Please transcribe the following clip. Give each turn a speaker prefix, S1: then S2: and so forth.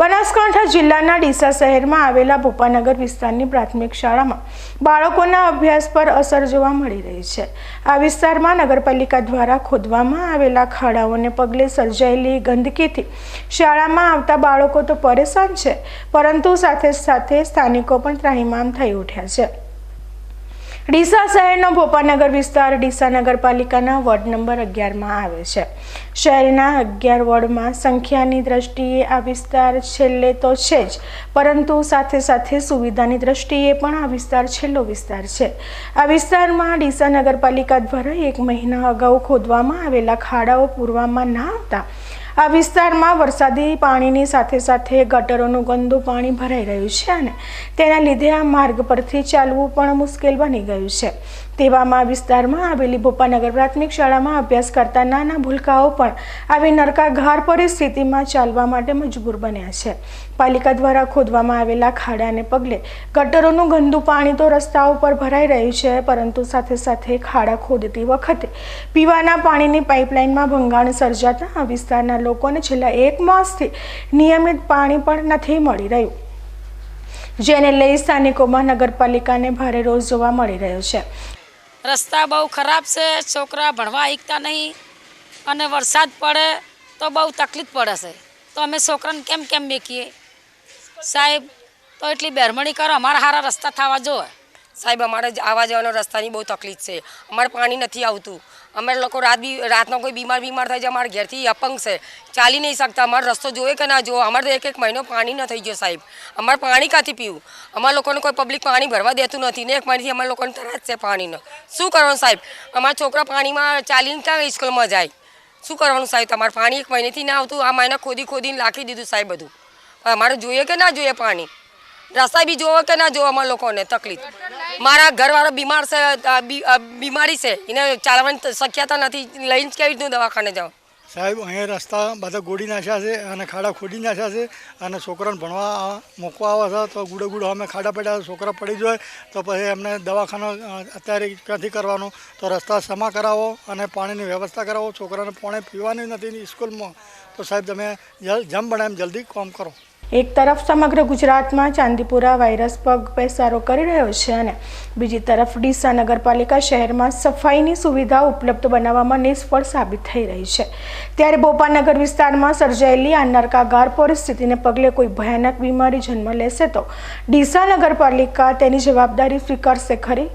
S1: બનાસકાંઠા જિલ્લાના ડીસા શહેરમાં આવેલા ભોપાનગર વિસ્તારની પ્રાથમિક શાળામાં બાળકોના અભ્યાસ પર અસર જોવા મળી રહી છે. આ વિસ્તારમાં નગરપાલિકા દ્વારા ખોદવામાં આવેલા ખાડાઓને પગલે સર્જાયેલી ગંદકીથી શાળામાં આવતા બાળકો તો પરેશાન છે, પરંતુ સાથે સાથે સ્થાનિકો પણ ત્રાહિમામ થઈ ઉઠ્યા છે. ડીસા શહેરનો ભોપાનગર વિસ્તાર ડીસા નગરપાલિકાના વોર્ડ નંબર અગિયારમાં આવે છે. શહેરના અગિયાર વોર્ડમાં સંખ્યાની દ્રષ્ટિએ આ વિસ્તાર છેલ્લે તો છે જ, પરંતુ સાથે સાથે સુવિધાની દ્રષ્ટિએ પણ આ વિસ્તાર છેલ્લો વિસ્તાર છે. આ વિસ્તારમાં ડીસા નગરપાલિકા દ્વારા એક મહિના અગાઉ ખોદવામાં આવેલા ખાડાઓ પૂરવામાં ના આવતા આ વિસ્તારમાં વરસાદી પાણીની સાથે સાથે ગટરોનું ગંદુ પાણી ભરાઈ રહ્યું છે અને તેના લીધે આ માર્ગ પરથી ચાલવું પણ મુશ્કેલ બની ગયું છે. તેવામાં વિસ્તારમાં આવેલી ભોપાનગર પ્રાથમિક શાળામાં અભ્યાસ કરતા નાના ભૂલકાઓ પણ આવી નરકાઘાર પરિસ્થિતિમાં ચાલવા માટે મજબૂર બન્યા છે. પાલિકા દ્વારા ખોદવામાં આવેલા ખાડાને પગલે ગટરોનું ગંદુ પાણી તો રસ્તા ઉપર ભરાઈ રહ્યું છે, પરંતુ સાથે સાથે ખાડા ખોદતી વખતે પીવાના પાણીની પાઇપલાઇનમાં ભંગાણ સર્જાતા આ વિસ્તારના લોકોને છેલ્લા એક માસથી નિયમિત પાણી પણ નથી મળી રહ્યું. જેને લઈ સ્થાનિકોમાં નગરપાલિકાને ભારે રોષ જોવા મળી રહ્યો છે.
S2: રસ્તા બહુ ખરાબ છે, છોકરા ભણવા શીખતા નહીં અને વરસાદ પડે તો બહુ તકલીફ પડે છે. તો અમે છોકરાને કેમ કેમ મેકીએ? સાહેબ, તો એટલી બેરમણી કરો, અમારા સારા રસ્તા થવા જોવે
S3: સાહેબ, અમારે આવવા જવાનો રસ્તાની બહુ તકલીફ છે. અમારે પાણી નથી આવતું. અમે લોકો રાત બી, રાતનો કોઈ બીમાર બીમાર થાય છે, અમારા ઘેરથી અપંગ છે. ચાલી નહીં શકતા. અમારો રસ્તો જોવે કે ના જોવો? અમારે તો એક એક મહિનો પાણી ન થઈ ગયો સાહેબ. અમારે પાણી ક્યાંથી પીવું? અમારા લોકોને કોઈ પબ્લિક પાણી ભરવા દેતું નથી ને એક મહિનાથી અમારા લોકોને તરત છે પાણીનો. શું કરવાનું સાહેબ? અમારા છોકરા પાણીમાં ચાલીને ક્યાં સ્કૂલમાં જાય? શું કરવાનું સાહેબ? તમારે પાણી એક મહિનેથી ના આવતું. આ મહિના ખોદી ખોદીને રાખી દીધું સાહેબ બધું. અમારે જોઈએ કે ના જોઈએ પાણી? રસ્તા બી જોવો કે ના જોવો અમારા લોકોને તકલીફ? મારા ઘરવાળા બીમાર છે બીમારી છે, એને ચાલવાની શક્યતા નથી. લઈને કેવી રીતનું દવાખાને જાઓ
S4: સાહેબ, અહીંયા રસ્તા બધા ગોડી નાખ્યા છે અને ખાડા ખોદી નાખ્યા છે અને છોકરાને ભણવા મૂકવા આવે છે, તો ગુડો ગુડો અમે ખાડા પડ્યા છોકરા પડી જાય તો પછી એમને દવાખાનો અત્યારે ક્યાંથી કરવાનું? તો રસ્તા સમા કરાવો અને પાણીની વ્યવસ્થા કરાવો, છોકરાને પાણી પીવાની નથી સ્કૂલમાં. તો સાહેબ, તમે જલ- બનાવીને જલ્દી કામ કરો.
S1: એક તરફ સમગ્ર ગુજરાતમાં ચાંદીપુરા વાયરસ પગ પેસારો કરી રહ્યો છે અને બીજી તરફ ડીસા નગરપાલિકા શહેરમાં સફાઈની સુવિધા ઉપલબ્ધ બનાવવામાં નિષ્ફળ સાબિત થઈ રહી છે. ત્યારે બોપાનગર વિસ્તારમાં સર્જાયેલી આ નરકાગાર પરિસ્થિતિને પગલે કોઈ ભયાનક બીમારી જન્મ લેશે તો ડીસા નગરપાલિકા તેની જવાબદારી સ્વીકારશે ખરી?